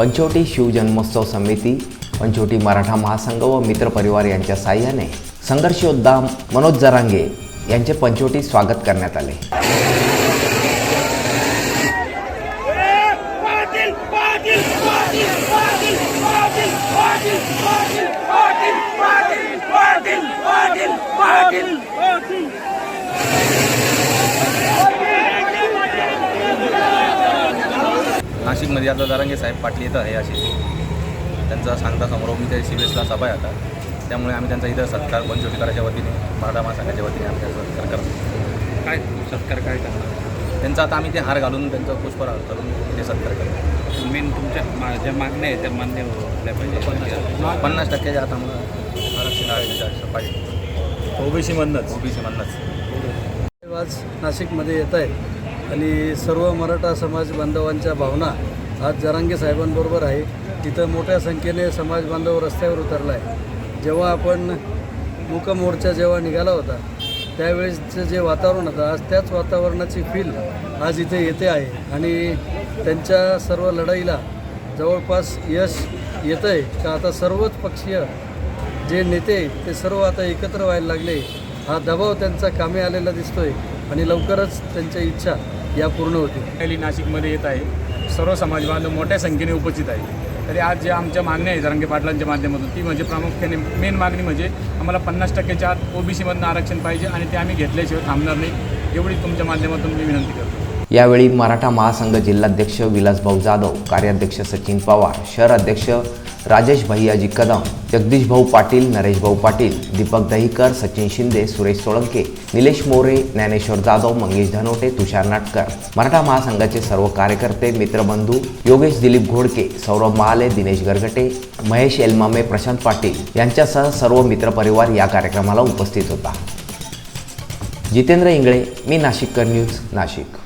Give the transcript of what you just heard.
पंचवटी शिवजन्मोत्सव समिती पंचवटी मराठा महासंघ व मित्रपरिवार यांच्या साह्याने संघर्षयोद्धा मनोज जरांगे यांचे पंचवटी स्वागत करण्यात आले. पाटील. नाशिकमध्ये आता जरांगे साहेब पाटील येत आहे अशी त्यांचा सांगता समारोप इथे सी बी एसला सभा आहे आता. त्यामुळे आम्ही त्यांचा इथं सत्कार पंचवटीकराच्या वतीने मराठा महासंघाच्या वतीने आम्ही त्यांचा सत्कार करतो. काय सत्कार काय करणार? त्यांचा आता आम्ही ते हार घालून त्यांचा पुष्पहार करून ते सत्कार करतो. मेन तुमच्या मा- ज्या मागण्या आहेत त्या मान्य झाल्या पाहिजे पन्नास टक्क्याच्या आता आम्हाला आरक्षण आरक्षण पाहिजे ओबीसी मधनंच. ओबीसी म्हणूनच आज नाशिकमध्ये येत आहेत. आणि सर्व मराठा समाज बांधवांच्या भावना आज जरांगे साहेबांबरोबर आहे. तिथं मोठ्या संख्येने समाज बांधव रस्त्यावर उतरला आहे जेव्हा आपण मुकमोर्चा जेव्हा निघाला होता त्यावेळेसचं जे वातावरण होतं आज त्याच वातावरणाची फील आज इथे येते आहे. आणि त्यांच्या सर्व लढाईला जवळपास यश येतं आहे का आता सर्वच पक्षीय जे नेते ते सर्व आता एकत्र व्हायला लागले. हा दबाव त्यांचा कामी आलेला दिसतोय आणि लवकरच त्यांच्या इच्छा या पूर्ण होतील. रॅली नाशिकमध्ये येत आहे. सर्व समाज बांधव मोठ्या संख्येने उपस्थित आहे तरी आज जे आमच्या मागण्या आहे जरांगे पाटलांच्या माध्यमातून ती म्हणजे प्रामुख्याने मेन मागणी म्हणजे आम्हाला पन्नास टक्क्याच्या आत ओबीसीमधनं आरक्षण पाहिजे आणि ते आम्ही घेतल्याशिवाय थांबणार नाही एवढी तुमच्या माध्यमातून मी विनंती करतो. यावेळी मराठा महासंघ जिल्हाध्यक्ष विलासभाऊ जाधव कार्याध्यक्ष सचिन पवार शहर अध्यक्ष राजेश भैयाजी कदम जगदीश भाऊ पाटील नरेश भाऊ पाटील दीपक दहीकर सचिन शिंदे सुरेश सोळंके निलेश मोरे ज्ञानेश्वर जाधव मंगेश धनोटे तुषार नाटकर. मराठा महासंघाचे सर्व कार्यकर्ते मित्रबंधू योगेश दिलीप घोडके सौरभ महाले दिनेश गरगटे महेश एलमामे प्रशांत पाटील यांच्यासह सर्व मित्रपरिवार या कार्यक्रमाला उपस्थित होता. जितेंद्र इंगळे मी नाशिककर न्यूज नाशिक.